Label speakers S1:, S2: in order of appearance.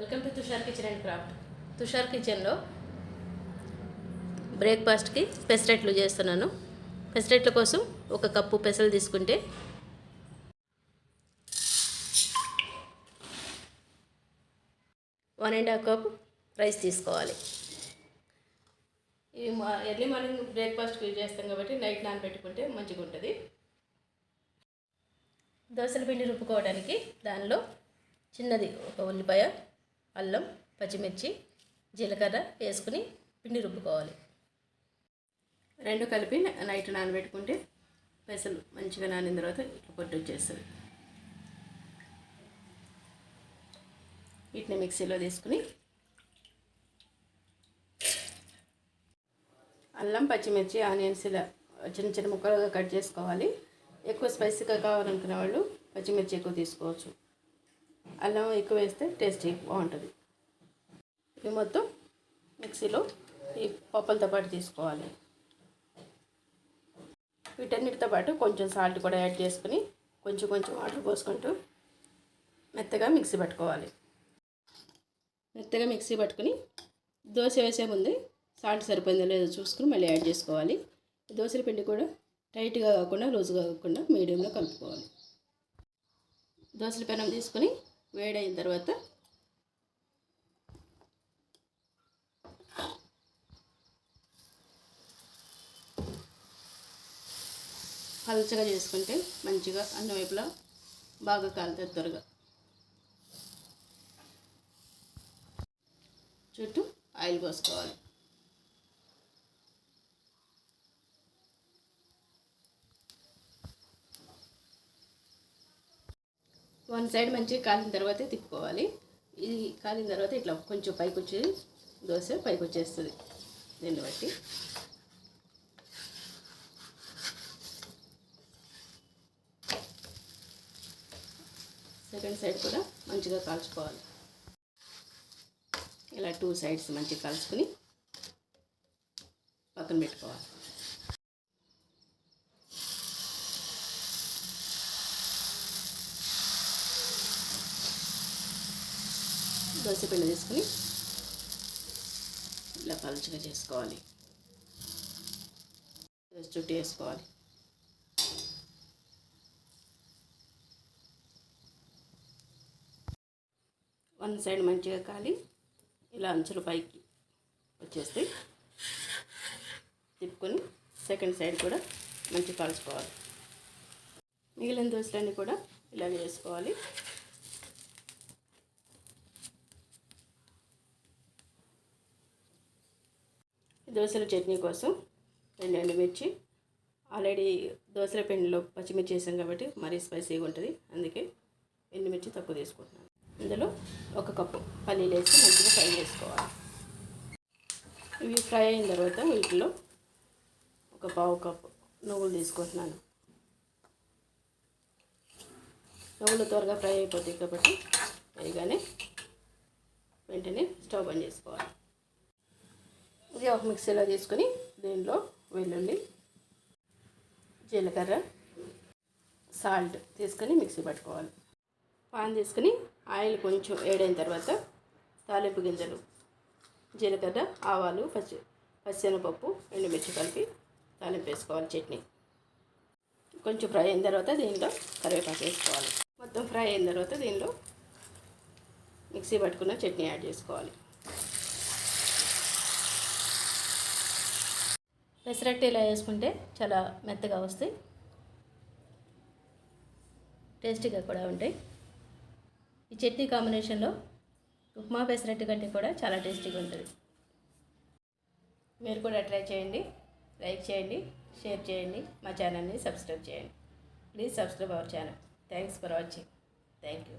S1: Welcome to Tushar kitchen and craft. Tushar కిచెన్లో బ్రేక్ఫాస్ట్కి పెసరెట్లు చేస్తున్నాను. పెసరెట్ల కోసం ఒక కప్పు పెసలు తీసుకుంటే one and half cup rice తీసుకోవాలి. ఇవి మా ఎర్లీ మార్నింగ్ బ్రేక్ఫాస్ట్కి యూజ్ చేస్తాం కాబట్టి నైట్ నానబెట్టుకుంటే మంచిగా ఉంటుంది. దోశల పిండి రుబ్బుకోవడానికి దానిలో చిన్నది ఒక ఉల్లిపాయ అల్లం పచ్చిమిర్చి జీలకర్ర వేసుకుని పిండి రుబ్బుకోవాలి. రెండు కలిపి నైట్ నానబెట్టుకుంటే పెసలు మంచిగా నానిన తర్వాత ఇట్లా పొట్టు వచ్చేస్తుంది. వీటిని మిక్సీలో తీసుకుని అల్లం పచ్చిమిర్చి ఆనియన్స్ ఇలా చిన్న చిన్న ముక్కలుగా కట్ చేసుకోవాలి. ఎక్కువ స్పైసీగా కావాలనుకునే వాళ్ళు పచ్చిమిర్చి ఎక్కువ తీసుకోవచ్చు. అల్లం ఎక్కువ వేస్తే టేస్టీ బాగుంటుంది. ఇవి మొత్తం మిక్సీలో ఈ పప్పులతో పాటు తీసుకోవాలి. వీటన్నిటితో పాటు కొంచెం సాల్ట్ కూడా యాడ్ చేసుకుని కొంచెం కొంచెం వాటర్ పోసుకుంటూ మెత్తగా మిక్సీ పట్టుకోవాలి. మెత్తగా మిక్సీ పట్టుకుని దోశ వేసే ముందే సాల్ట్ సరిపోయిందో లేదో చూసుకుని మళ్ళీ యాడ్ చేసుకోవాలి. దోశల పిండి కూడా టైట్గా కాకుండా లూజ్గా కాకుండా మీడియంలో కలుపుకోవాలి. దోశల పెనం తీసుకొని వేడైన తర్వాత పలచగా చేసుకుంటే మంచిగా అన్ని వైపులా బాగా కాలుతుంది త్వరగా. చుట్టూ ఆయిల్ పోసుకోవాలి. వన్ సైడ్ మంచిగా కాలిన తర్వాత తిప్పుకోవాలి. ఇది కాలిన తర్వాత ఇట్లా కొంచెం పైకి వచ్చేది దోశ పైకి వచ్చేస్తుంది. దీన్ని బట్టి. సెకండ్ సైడ్ కూడా మంచిగా కాల్చుకోవాలి. ఇలా టూ సైడ్స్ మంచిగా కలుసుకుని పక్కన పెట్టుకోవాలి. పిండి తీసుకుని ఇలా పలుచగా చేసుకోవాలి. చుట్టూ వేసుకోవాలి. వన్ సైడ్ మంచిగా కాలి ఇలా అంచులు పైకి వచ్చేస్తాయి తిప్పుకొని సెకండ్ సైడ్ కూడా మంచిగా కాల్చుకోవాలి మిగిలిన దోశలన్నీ కూడా ఇలాగే వేసుకోవాలి. దోశల చట్నీ కోసం రెండు ఎండుమిర్చి ఆల్రెడీ దోశల పిండిలో పచ్చిమిర్చి వేసాం కాబట్టి మరీ స్పైసీగా ఉంటుంది. అందుకే ఎండుమిర్చి తక్కువ తీసుకుంటున్నాను. ఇందులో ఒక కప్పు పల్లీలు వేసి మంచిగా ఫ్రై చేసుకోవాలి. ఇవి ఫ్రై అయిన తర్వాత వీటిలో ఒక పావు కప్పు నువ్వులు తీసుకుంటున్నాను. నువ్వులు త్వరగా ఫ్రై అయిపోతాయి కాబట్టి వేయగానే వెంటనే స్టవ్ బంద్ చేసుకోవాలి. ఇది ఒక మిక్సీలో తీసుకుని దీనిలో వెల్లుల్లి జీలకర్ర సాల్ట్ తీసుకొని మిక్సీ పట్టుకోవాలి. పాన్ తీసుకుని ఆయిల్ కొంచెం వేడైన తర్వాత తాలింపు గింజలు జీలకర్ర ఆవాలు పచ్చి పచ్చనపప్పు ఎండుమిర్చి కలిపి తాలింపు వేసుకోవాలి చట్నీ. కొంచెం ఫ్రై అయిన తర్వాత దీనిలో కరివేపాకు వేసుకోవాలి. మొత్తం ఫ్రై అయిన తర్వాత దీనిలో మిక్సీ పట్టుకున్న చట్నీ యాడ్ చేసుకోవాలి. పెసరట్టు ఇలా వేసుకుంటే చాలా మెత్తగా వస్తాయి. టేస్టీగా కూడా ఉంటాయి. ఈ చట్నీ కాంబినేషన్లో ఉప్మా పెసరట్టు కంటే కూడా చాలా టేస్టీగా ఉంటుంది. మీరు కూడా ట్రై చేయండి. లైక్ చేయండి షేర్ చేయండి. మా ఛానల్ని సబ్స్క్రైబ్ చేయండి. Please subscribe our channel. Thanks for watching. Thank you.